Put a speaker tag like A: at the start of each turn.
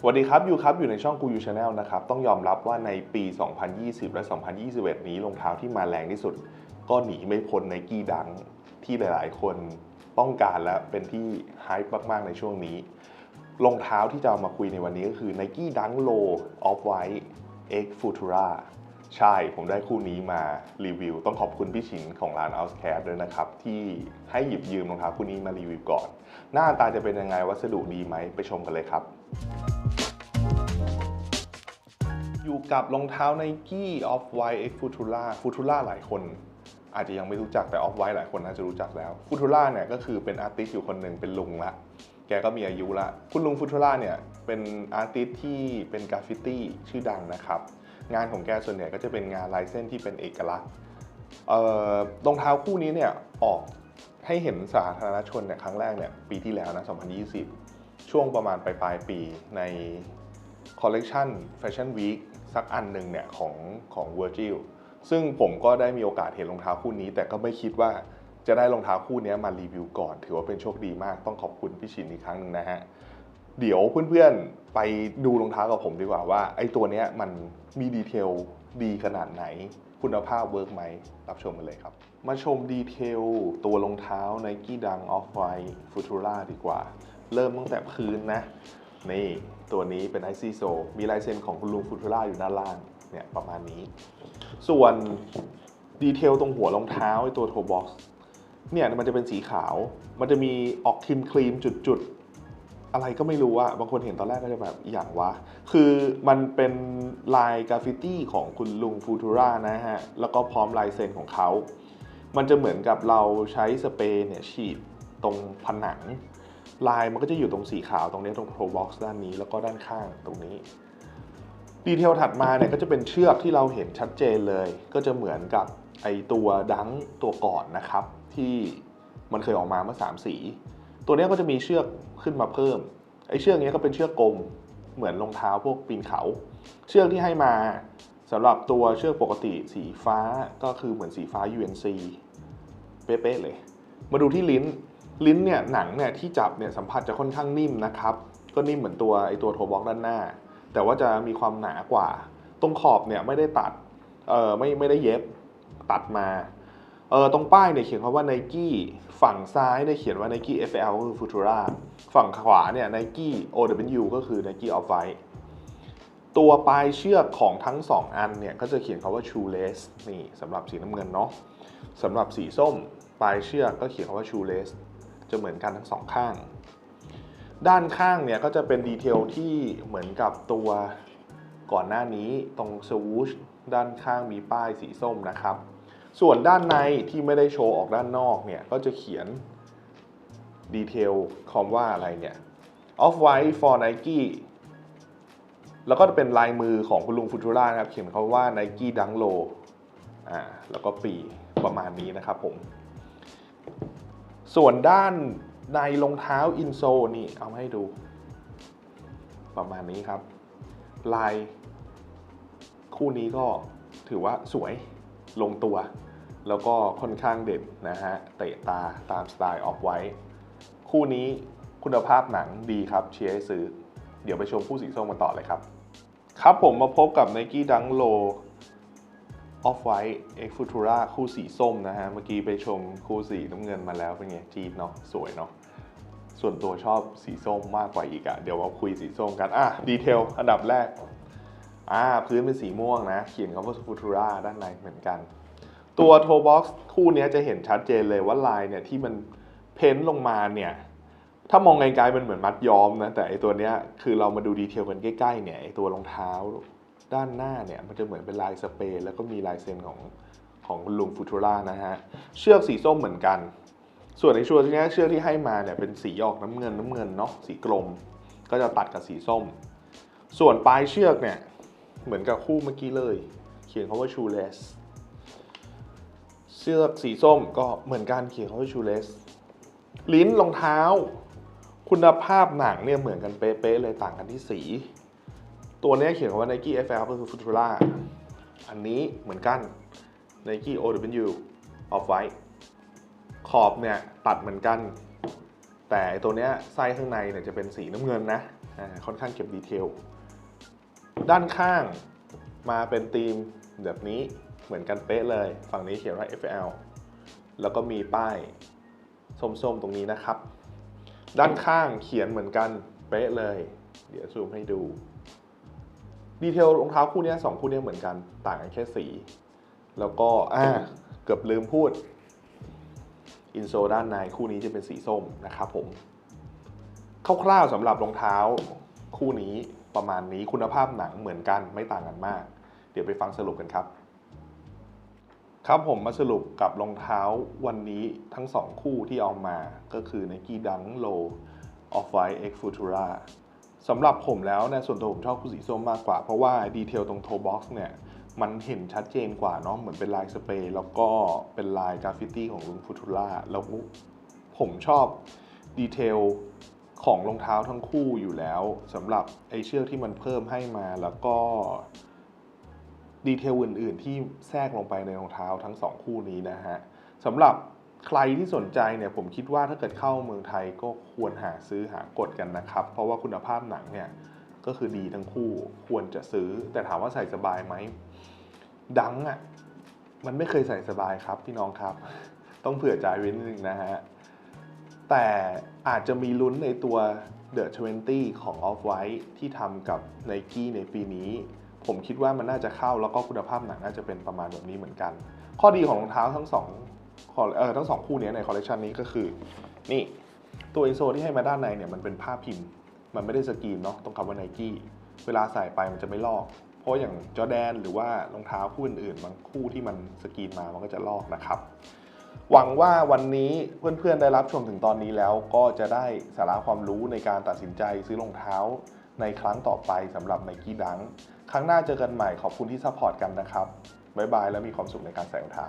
A: สวัสดีครับยูครับอยู่ในช่องกูยูชาแนลนะครับต้องยอมรับว่าในปี 2020 และ 2021 นี้รองเท้าที่มาแรงที่สุด ก็หนีไม่พ้นไนกี้ดังที่หลาย ๆ คนต้องการและเป็นที่ไฮป์มาก ๆ ในช่วงนี้รองเท้าที่จะเอามาคุยในวันนี้ก็คือ Nike Dunk Low Off White X Futura ใช่ผมได้คู่นี้มารีวิว ต้องขอบคุณพี่ชินของร้าน Outcast ด้วยนะครับ ที่ให้หยิบยืมรองเท้าคู่นี้มารีวิวก่อน หน้าตาจะเป็นยังไงวัสดุดีไหมไปชมกันเลยครับ อยู่กับรองเท้า Nike Off White X Futura Futura หลายคน อาจจะยังไม่รู้จักแต่ Off White หลายคนน่าจะรู้จักแล้ว Futura เนี่ยก็คือเป็นอาร์ติสต์อยู่คนหนึ่งเป็นลุงละแกก็มีอายุละ คุณลุง Futura เนี่ยเป็นอาร์ติสต์ที่เป็นกราฟฟิตี้ชื่อดังนะครับ งานของแกส่วนใหญ่ก็จะเป็นงานลายเส้นที่เป็นเอกลักษณ์รองเท้าคู่นี้เนี่ยออกให้เห็นสาธารณชนเนี่ยครั้งแรกเนี่ยปีที่แล้วนะ 2020 ช่วงประมาณปลายปลายปีในคอลเลกชันแฟชั่นวีค สักอันหนึ่งเนี่ยของของ Virgil ซึ่งผมก็ได้มีโอกาสเห็นรองเท้าคู่นี้ แต่ก็ไม่คิดว่าจะได้รองเท้าคู่นี้มารีวิวก่อน ถือว่าเป็นโชคดีมากต้องขอบคุณพี่ชินอีกครั้งหนึ่งนะฮะเดี๋ยวเพื่อนๆไปดูรองเท้ากับผมดีกว่าว่าไอ้ตัวเนี้ยมันมีดีเทลดีขนาดไหน คุณภาพเวิร์กไหม รับชมกันเลยครับ มาชมดีเทลตัวรองเท้า Nike Dunk Off White Futura ดีกว่า เริ่มตั้งแต่พื้นนะ นี่ ตัวนี้เป็นไอซีโซมีลายเซ็นของคุณลุงฟูทูล่าอยู่ด้านล่างเนี่ยประมาณนี้ ส่วนดีเทลตรงหัวรองเท้าไอตัวโทบ็อกซ์เนี่ยมันจะเป็นสีขาว มันจะมีออกครีมครีมจุดๆ อะไรก็ไม่รู้อะบางคนเห็นตอนแรกก็จะแบบอย่างวะ คือมันเป็นลายกราฟฟิตี้ของคุณลุงฟูทูรานะฮะ แล้วก็พร้อมลายเซ็นของเขา มันจะเหมือนกับเราใช้สเปรย์เนี่ยฉีดตรงผนัง ลายมันก็จะอยู่ตรงสีขาวตรงนี้ตรง Pro Box ด้านนี้แล้วก็ด้านข้างตรงนี้ ดีเทลถัดมาเนี่ยก็จะเป็นเชือกที่เราเห็นชัดเจนเลย ก็จะเหมือนกับไอตัวดังตัวก่อนนะครับ ที่มันเคยออกมาเมื่อ3สี ตัวนี้ก็จะมีเชือกขึ้นมาเพิ่มไอเชือกนี้ก็เป็นเชือกกลมเหมือนรองเท้าพวกปีนเขา เชือกที่ให้มาสำหรับตัวเชือกปกติสีฟ้าก็คือเหมือนสีฟ้า UNC เป๊ะๆเลย มาดูที่ลิ้น ลิ้นเนี่ยหนังเนี่ยที่จับเนี่ยสัมผัสจะค่อนข้างนิ่มนะครับ ก็นิ่มเหมือนตัวไอตัวโทบล็อกด้านหน้า แต่ว่าจะมีความหนากว่า ตรงขอบเนี่ยไม่ได้ตัดเออไม่ไม่ได้เย็บตัดมาเออตรงป้ายเนี่ยเขียนคำว่า Nike ฝั่งซ้ายเนี่ยเขียนว่า Nike FL ก็คือ Futura ฝั่งขวาเนี่ย Nike OW ก็คือ Nike Off White ตัวปลายเชือกของทั้ง 2 อันเนี่ย ก็จะเขียนคำว่า shoelace นี่สำหรับสีน้ำเงินเนาะสำหรับสีส้ม ปลายเชือกก็เขียนคำว่า shoelace จะเหมือนกันทั้งสองข้าง ด้านข้างเนี่ยก็จะเป็นดีเทลที่เหมือนกับตัวก่อนหน้านี้ตรงสวูชด้านข้างมีป้ายสีส้มนะครับ ส่วนด้านในที่ไม่ได้โชว์ออกด้านนอกเนี่ยก็จะเขียนดีเทลคำว่าอะไรเนี่ย Off White for Nike แล้วก็เป็นลายมือของคุณลุงฟูทูรานะครับ เขียนคำว่า Nike Dunk Low อ่าแล้วก็ปีประมาณนี้นะครับผม ส่วนด้านในรองเท้าอินโซนี่เอามาให้ดู ประมาณนี้ครับ ลายคู่นี้ก็ถือว่าสวยลงตัว แล้วก็ค่อนข้างเด็ดนะฮะ เตะตาตามสไตล์ออฟไว้ คู่นี้คุณภาพหนังดีครับเชียร์ให้ซื้อ เดี๋ยวไปชมคู่สีส้มกันต่อเลยครับ ครับผมมาพบกับ Nike Dunk Low Off White X Futura คู่สีส้มนะฮะ เมื่อกี้ไปชมคู่สีน้ำเงินมาแล้วเป็นไงจีดเนาะสวยเนาะส่วนตัวชอบสีส้มมากกว่าอีกอะเดี๋ยวมาคุยสีส้มกัน อะ ดีเทล อันดับแรก อ่า พื้นเป็นสีม่วงนะ เขียนคำว่า Futura ด้านในเหมือนกัน ตัวโทบ็อกซ์คู่นี้จะเห็นชัดเจนเลยว่าลายเนี่ยที่มันเพ้นท์ลงมาเนี่ย ถ้ามองไกลๆมันเหมือนมัดย้อมนะ แต่ไอตัวเนี้ยคือเรามาดูดีเทลกันใกล้ๆเนี่ยไอตัวรองเท้า ด้านหน้าเนี่ยมันจะเหมือนเป็นลายสเปรย์แล้วก็มีลายเซ็นของของคุณลุงฟูทูรานะฮะ เชือกสีส้มเหมือนกัน ส่วนในชัวร์ที่นี้เชือกที่ให้มาเนี่ยเป็นสีออกน้ำเงินน้ำเงินเนาะสีกลม ก็จะตัดกับสีส้ม ส่วนปลายเชือกเนี่ยเหมือนกับคู่เมื่อกี้เลย เขียนคำว่า shoeless เชือกสีส้มก็เหมือนกันเขียนคำว่า shoeless ลิ้นรองเท้า คุณภาพหนังเนี่ยเหมือนกันเป๊ะๆเลยต่างกันที่สี ตัวนี้เขียนคำว่า Nike FL ก็คือ Futura อันนี้เหมือนกัน Nike OW Off White ขอบเนี่ยตัดเหมือนกัน แต่ตัวเนี้ยไส้ข้างในเนี่ยจะเป็นสีน้ำเงินนะค่อนข้างเก็บดีเทล ด้านข้างมาเป็นธีมแบบนี้เหมือนกันเป๊ะเลย ฝั่งนี้เขียนว่า FL แล้วก็มีป้ายส้มๆตรงนี้นะครับ ด้านข้างเขียนเหมือนกันเป๊ะเลย เดี๋ยวซูมให้ดู ดีเทลรองเท้าคู่เนี้ยสองคู่เนี้ยเหมือนกันต่างกันแค่สี แล้วก็อ่าเกือบลืมพูดอินโซด้านในคู่นี้จะเป็นสีส้มนะครับผมคร่าวๆสำหรับรองเท้าคู่นี้ประมาณนี้คุณภาพหนังเหมือนกันไม่ต่างกันมาก เดี๋ยวไปฟังสรุปกันครับ ครับผมมาสรุปกับรองเท้าวันนี้ทั้งสองคู่ที่เอามาก็คือ Nike Dunk Low Off White X Futura สำหรับผมแล้วเนะส่วนตัวผมชอบคู่สีส้มมากกว่า เพราะว่าดีเทลตรงโทบ็อกซ์เนี่ย มันเห็นชัดเจนกว่าเนาะเหมือนเป็นลายสเปรย์แล้วก็เป็นลายกราฟฟิตี้ของลุงฟูทูล่าแล้วผมชอบดีเทลของรองเท้าทั้งคู่อยู่แล้วสำหรับไอเชือกที่มันเพิ่มให้มาแล้วก็ดีเทลอื่น ๆ ที่แทรกลงไปในรองเท้าทั้งสองคู่นี้นะฮะสำหรับ ใครที่สนใจเนี่ยผมคิดว่าถ้าเกิดเข้าเมืองไทยก็ควรหาซื้อหากดกันนะครับ เพราะว่าคุณภาพหนังเนี่ยก็คือดีทั้งคู่ควรจะซื้อ แต่ถามว่าใส่สบายไหมดังอะมันไม่เคยใส่สบายครับพี่น้องครับ ต้องเผื่อใจไว้นิดนึงนะฮะ แต่อาจจะมีลุ้นในตัว The 20 ของ Off-White ที่ทำกับ Nike ในปีนี้ ผมคิดว่ามันน่าจะเข้าแล้วก็คุณภาพหนังน่าจะเป็นประมาณแบบนี้เหมือนกัน ข้อดีของรองเท้าทั้งสอง เออทั้งสองคู่นี้ในคอลเลคชันนี้ก็คือนี่ตัวอินโซที่ให้มาด้านในเนี่ยมันเป็นผ้าพิมพ์ มันไม่ได้สกรีนเนาะตรงคำว่า Nike เวลาใส่ไปมันจะไม่ลอก เพราะอย่างจอแดนหรือว่ารองเท้าคู่อื่นๆบางคู่ที่มันสกรีนมามันก็จะลอกนะครับ หวังว่าวันนี้เพื่อนๆได้รับชมถึงตอนนี้แล้ว ก็จะได้สาระความรู้ในการตัดสินใจซื้อรองเท้า ในครั้งต่อไปสำหรับ Nike Dunk ครั้งหน้าเจอกันใหม่ขอบคุณที่ซัพพอร์ตกันนะครับบ๊ายบายแล้วมีความสุขในการใส่รองเท้า